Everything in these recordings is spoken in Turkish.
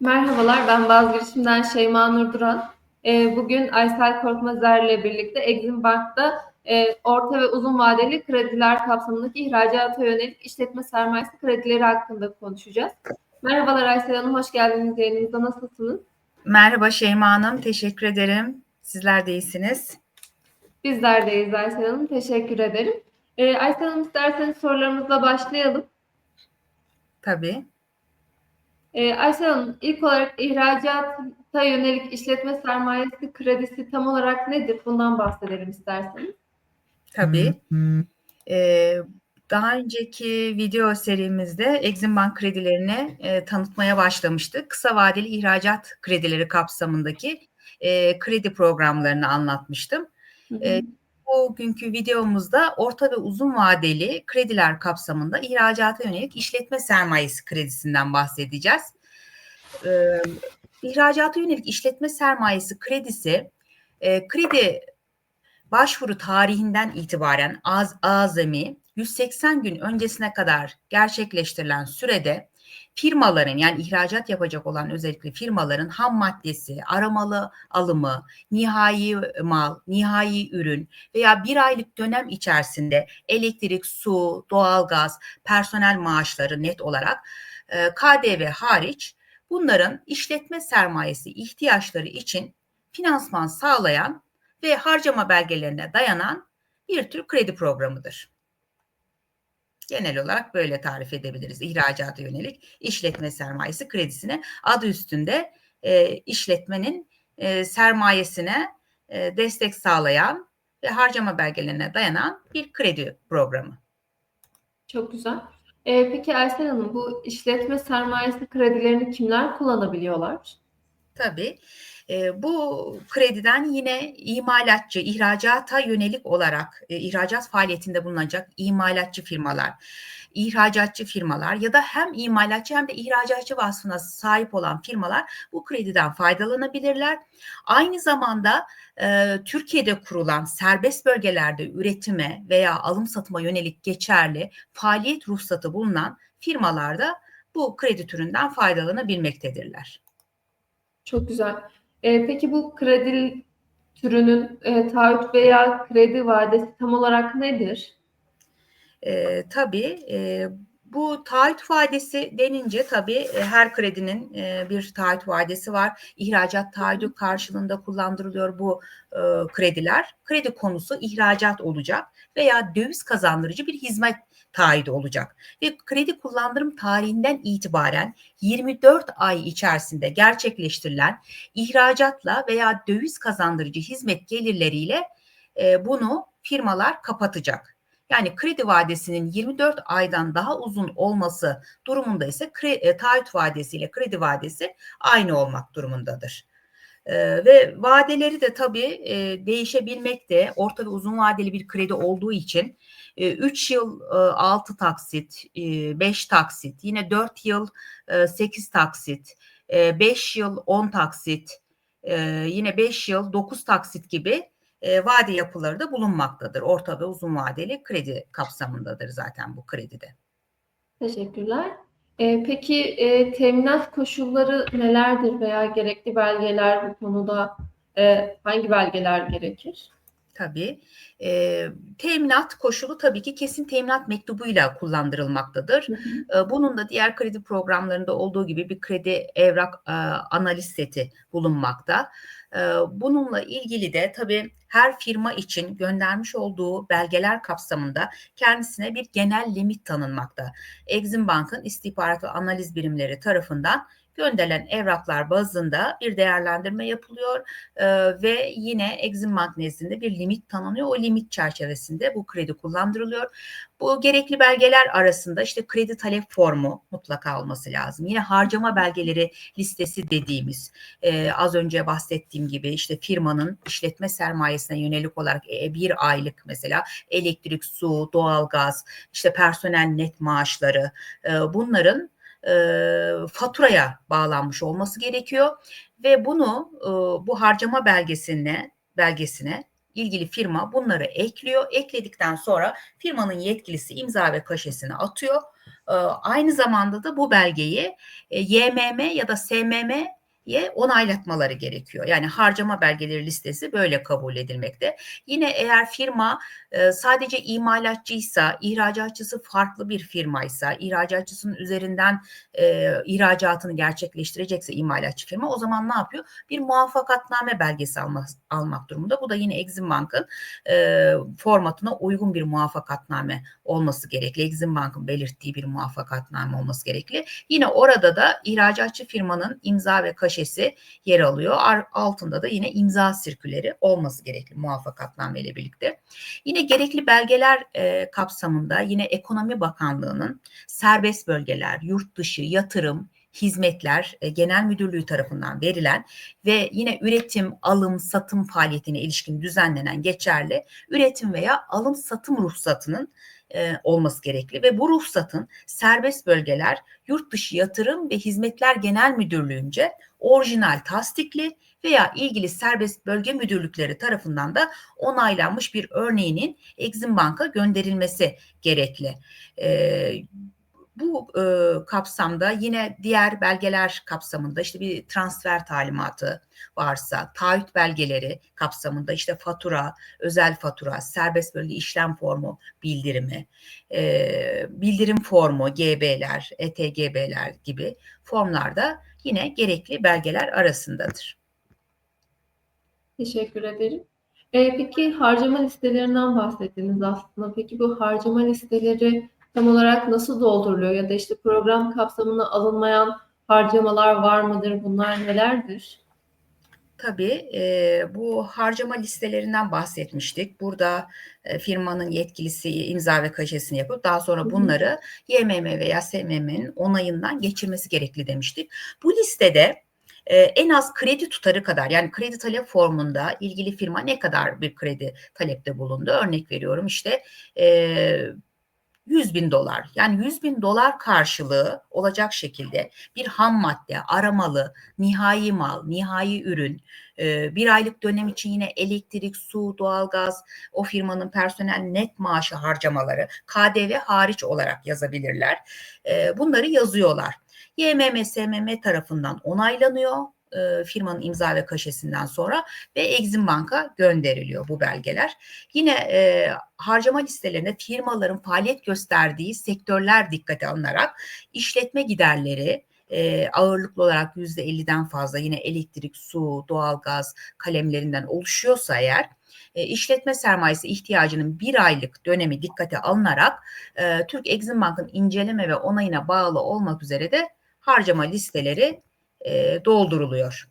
Merhabalar, ben Vazgeçimden Şeyma Nur Duran. Ee, bugün Aysel Korkmazer ile birlikte Exim Bank'ta e, orta ve uzun vadeli krediler kapsamındaki ihracata yönelik işletme sermayesi kredileri hakkında konuşacağız. Merhabalar Aysel Hanım, hoş geldiniz yayınımıza. Nasılsınız? Merhaba Şeyma Hanım, teşekkür ederim. Sizler de iyisiniz. Bizler deyiz Aysel Hanım, teşekkür ederim. Ee, Aysel Hanım isterseniz sorularımızla başlayalım. Tabii. Ee, Aysel Hanım, ilk olarak ihracata yönelik işletme sermayesi kredisi tam olarak nedir? Bundan bahsedelim isterseniz. Tabii. Ee, daha önceki video serimizde Exim Bank kredilerini e, tanıtmaya başlamıştık. Kısa vadeli ihracat kredileri kapsamındaki e, kredi programlarını anlatmıştım. Hı hı. E, bugünkü videomuzda orta ve uzun vadeli krediler kapsamında ihracata yönelik işletme sermayesi kredisinden bahsedeceğiz. Ee, ihracata yönelik işletme sermayesi kredisi e, kredi başvuru tarihinden itibaren az, azami 180 gün öncesine kadar gerçekleştirilen sürede firmaların yani ihracat yapacak olan özellikle firmaların ham maddesi, aramalı alımı, nihai mal, nihai ürün veya bir aylık dönem içerisinde elektrik, su, doğalgaz, personel maaşları net olarak e, KDV hariç bunların işletme sermayesi ihtiyaçları için finansman sağlayan ve harcama belgelerine dayanan bir tür kredi programıdır. Genel olarak böyle tarif edebiliriz. İhracata yönelik işletme sermayesi kredisine adı üstünde e, işletmenin e, sermayesine e, destek sağlayan ve harcama belgelerine dayanan bir kredi programı. Çok güzel. Ee, peki Aysel Hanım, bu işletme sermayesi kredilerini kimler kullanabiliyorlar? Tabii. E, bu krediden yine imalatçı, ihracata yönelik olarak e, ihracat faaliyetinde bulunacak imalatçı firmalar, ihracatçı firmalar ya da hem imalatçı hem de ihracatçı vasfına sahip olan firmalar bu krediden faydalanabilirler. Aynı zamanda e, Türkiye'de kurulan serbest bölgelerde üretime veya alım satıma yönelik geçerli faaliyet ruhsatı bulunan firmalarda bu kredi türünden faydalanabilmektedirler. Çok güzel. Ee, peki bu kredi türünün e, taahhüt veya kredi vadesi tam olarak nedir? E, tabii e, bu taahhüt vadesi denince tabii e, her kredinin e, bir taahhüt vadesi var. İhracat taahhüdü karşılığında kullandırılıyor bu e, krediler. Kredi konusu ihracat olacak veya döviz kazandırıcı bir hizmet taahhüdü olacak. Ve kredi kullandırım tarihinden itibaren 24 ay içerisinde gerçekleştirilen ihracatla veya döviz kazandırıcı hizmet gelirleriyle e, bunu firmalar kapatacak. Yani kredi vadesinin 24 aydan daha uzun olması durumunda ise kre, e, taahhüt vadesiyle kredi vadesi aynı olmak durumundadır. E, ve vadeleri de tabii e, değişebilmekte. Orta ve uzun vadeli bir kredi olduğu için 3 yıl 6 taksit, 5 taksit, yine 4 yıl 8 taksit, 5 yıl 10 taksit, yine 5 yıl 9 taksit gibi vade yapıları da bulunmaktadır. Orta ve uzun vadeli kredi kapsamındadır zaten bu kredide. Teşekkürler. Ee, peki e, teminat koşulları nelerdir veya gerekli belgeler bu konuda e, hangi belgeler gerekir? Tabii. E, teminat koşulu tabii ki kesin teminat mektubuyla kullandırılmaktadır. Hı hı. E, bunun da diğer kredi programlarında olduğu gibi bir kredi evrak e, analiz seti bulunmakta. E, bununla ilgili de tabii her firma için göndermiş olduğu belgeler kapsamında kendisine bir genel limit tanınmakta. Exim Bank'ın istihbarat ve analiz birimleri tarafından gönderilen evraklar bazında bir değerlendirme yapılıyor e, ve yine Exim Bank nezdinde bir limit tanınıyor. O limit çerçevesinde bu kredi kullandırılıyor. Bu gerekli belgeler arasında işte kredi talep formu mutlaka olması lazım. Yine harcama belgeleri listesi dediğimiz e, az önce bahsettiğim gibi işte firmanın işletme sermayesine yönelik olarak e, bir aylık mesela elektrik, su, doğalgaz, işte personel net maaşları e, bunların e, faturaya bağlanmış olması gerekiyor ve bunu e, bu harcama belgesine belgesine ilgili firma bunları ekliyor. Ekledikten sonra firmanın yetkilisi imza ve kaşesini atıyor. e, aynı zamanda da bu belgeyi e, YMM ya da SMM ye onaylatmaları gerekiyor. Yani harcama belgeleri listesi böyle kabul edilmekte. Yine eğer firma e, sadece imalatçıysa, ihracatçısı farklı bir firmaysa, ihracatçısının üzerinden e, ihracatını gerçekleştirecekse imalatçı firma o zaman ne yapıyor? Bir muvaffakatname belgesi almak, almak durumunda. Bu da yine Exim Bank'ın e, formatına uygun bir muvaffakatname olması gerekli. Exim Bank'ın belirttiği bir muvaffakatname olması gerekli. Yine orada da ihracatçı firmanın imza ve kaşesi yer alıyor. Altında da yine imza sirküleri olması gerekli muvaffakatname ile birlikte. Yine gerekli belgeler e, kapsamında yine Ekonomi Bakanlığı'nın serbest bölgeler, yurt dışı, yatırım, hizmetler e, genel müdürlüğü tarafından verilen ve yine üretim, alım, satım faaliyetine ilişkin düzenlenen geçerli üretim veya alım satım ruhsatının e, olması gerekli ve bu ruhsatın serbest bölgeler, yurt dışı yatırım ve hizmetler genel müdürlüğünce orijinal tasdikli veya ilgili serbest bölge müdürlükleri tarafından da onaylanmış bir örneğinin Exim Bank'a gönderilmesi gerekli. E, bu e, kapsamda yine diğer belgeler kapsamında işte bir transfer talimatı varsa, taahhüt belgeleri kapsamında işte fatura, özel fatura, serbest bölge işlem formu bildirimi, e, bildirim formu, GB'ler, ETGB'ler gibi formlarda yine gerekli belgeler arasındadır. Teşekkür ederim. E, peki harcama listelerinden bahsettiniz aslında. Peki bu harcama listeleri tam olarak nasıl dolduruluyor ya da işte program kapsamına alınmayan harcamalar var mıdır? Bunlar nelerdir? Tabii e, bu harcama listelerinden bahsetmiştik. Burada e, firmanın yetkilisi imza ve kaşesini yapıp daha sonra bunları YMM veya SMM'nin onayından geçirmesi gerekli demiştik. Bu listede e, en az kredi tutarı kadar yani kredi talep formunda ilgili firma ne kadar bir kredi talepte bulundu? Örnek veriyorum işte e, 100 bin dolar yani 100 bin dolar karşılığı olacak şekilde bir ham madde, aramalı, nihai mal, nihai ürün, e, bir aylık dönem için yine elektrik, su, doğalgaz, o firmanın personel net maaşı harcamaları KDV hariç olarak yazabilirler. E, bunları yazıyorlar. YMM, SMM tarafından onaylanıyor e, firmanın imza ve kaşesinden sonra ve Exim Bank'a gönderiliyor bu belgeler. Yine e, harcama listelerinde firmaların faaliyet gösterdiği sektörler dikkate alınarak işletme giderleri e, ağırlıklı olarak yüzde 50'den fazla yine elektrik, su, doğalgaz kalemlerinden oluşuyorsa eğer e, işletme sermayesi ihtiyacının bir aylık dönemi dikkate alınarak e, Türk Exim Bank'ın inceleme ve onayına bağlı olmak üzere de harcama listeleri e, dolduruluyor.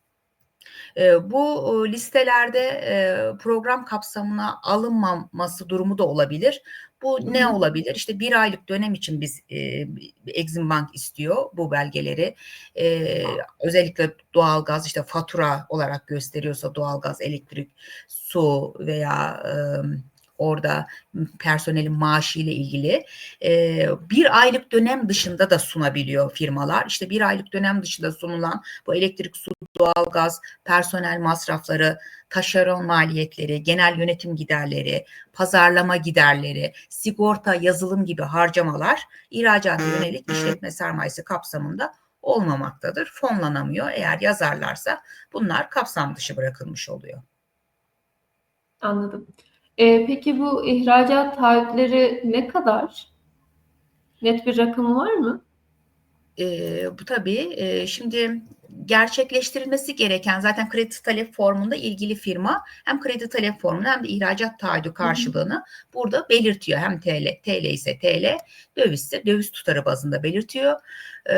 E, bu listelerde e, program kapsamına alınmaması durumu da olabilir. Bu ne olabilir? İşte bir aylık dönem için biz e, Exim Bank istiyor bu belgeleri. E, özellikle doğalgaz işte fatura olarak gösteriyorsa doğalgaz, elektrik, su veya e, orada personelin maaşı ile ilgili e, bir aylık dönem dışında da sunabiliyor firmalar. İşte bir aylık dönem dışında sunulan bu elektrik, su, doğalgaz, personel masrafları, taşeron maliyetleri, genel yönetim giderleri, pazarlama giderleri, sigorta, yazılım gibi harcamalar ihracata yönelik işletme sermayesi kapsamında olmamaktadır. Fonlanamıyor. Eğer yazarlarsa bunlar kapsam dışı bırakılmış oluyor. Anladım. E, peki bu ihracat taahhütleri ne kadar? Net bir rakamı var mı? E, bu tabii e, şimdi gerçekleştirilmesi gereken zaten kredi talep formunda ilgili firma hem kredi talep formunda hem de ihracat taahhüdü karşılığını hı hı. burada belirtiyor. Hem TL, TL ise TL, dövizse döviz tutarı bazında belirtiyor. Ee,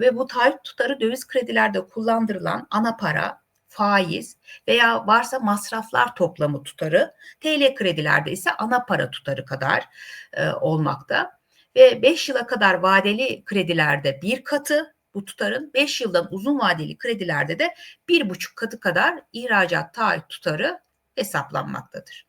ve bu taahhüt tutarı döviz kredilerde kullandırılan ana para, faiz veya varsa masraflar toplamı tutarı, TL kredilerde ise ana para tutarı kadar e, olmakta. Ve 5 yıla kadar vadeli kredilerde bir katı, bu tutarın 5 yıldan uzun vadeli kredilerde de bir buçuk katı kadar ihracat taahhüt tutarı hesaplanmaktadır.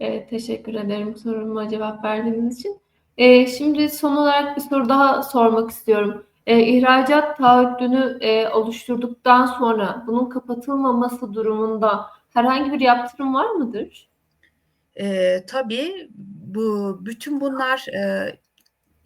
Evet, teşekkür ederim soruma cevap verdiğiniz için. Ee, şimdi son olarak bir soru daha sormak istiyorum. Ee, ihracat taahhütünü e, oluşturduktan sonra bunun kapatılmaması durumunda herhangi bir yaptırım var mıdır? Ee, tabii bu bütün bunlar e,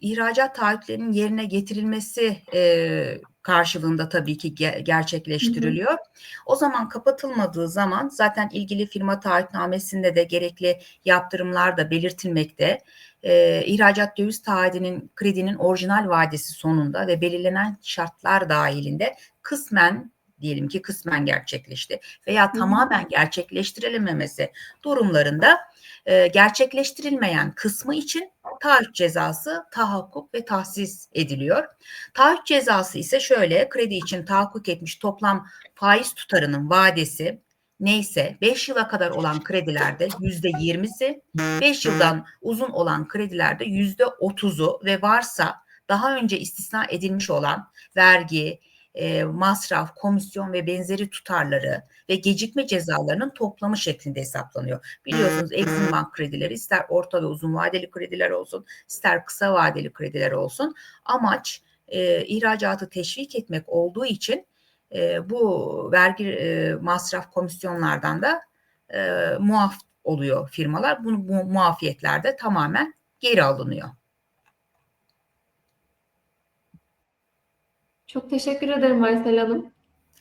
ihracat taahhütlerinin yerine getirilmesi e, karşılığında tabii ki ge- gerçekleştiriliyor. O zaman kapatılmadığı zaman zaten ilgili firma taahhütnamesinde de gerekli yaptırımlar da belirtilmekte. E, ihracat döviz taahhüdünün kredinin orijinal vadesi sonunda ve belirlenen şartlar dahilinde kısmen diyelim ki kısmen gerçekleşti veya tamamen gerçekleştirilememesi durumlarında e, gerçekleştirilmeyen kısmı için taahhüt cezası tahakkuk ve tahsis ediliyor. Taahhüt cezası ise şöyle kredi için tahakkuk etmiş toplam faiz tutarının vadesi neyse 5 yıla kadar olan kredilerde yüzde 20'si 5 yıldan uzun olan kredilerde yüzde 30'u ve varsa daha önce istisna edilmiş olan vergi, e, masraf, komisyon ve benzeri tutarları ve gecikme cezalarının toplamı şeklinde hesaplanıyor. Biliyorsunuz Exim Bank kredileri ister orta ve uzun vadeli krediler olsun, ister kısa vadeli krediler olsun. Amaç e, ihracatı teşvik etmek olduğu için e, bu vergi e, masraf komisyonlardan da e, muaf oluyor firmalar. Bu, bu muafiyetler de tamamen geri alınıyor. Çok teşekkür ederim Aysel Hanım.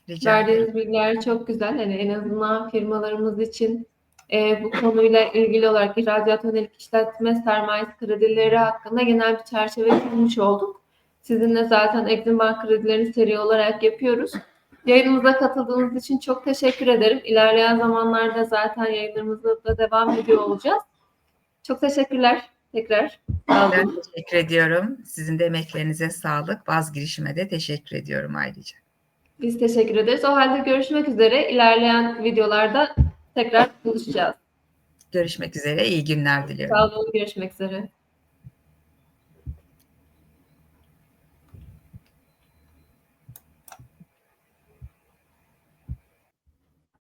Rica. Verdiğiniz bilgiler çok güzel. Hani en azından firmalarımız için e, bu konuyla ilgili olarak ihracat yönelik işletme sermayesi kredileri hakkında genel bir çerçeve çizmiş olduk. Sizinle zaten Exim Bank kredilerini seri olarak yapıyoruz. Yayınımıza katıldığınız için çok teşekkür ederim. İlerleyen zamanlarda zaten yayınlarımızda da devam ediyor olacağız. Çok teşekkürler tekrar. Ben teşekkür ediyorum. Sizin de emeklerinize sağlık. Baz girişime de teşekkür ediyorum ayrıca. Biz teşekkür ederiz. O halde görüşmek üzere. İlerleyen videolarda tekrar buluşacağız. Görüşmek üzere. İyi günler diliyorum. Sağ olun. Görüşmek üzere.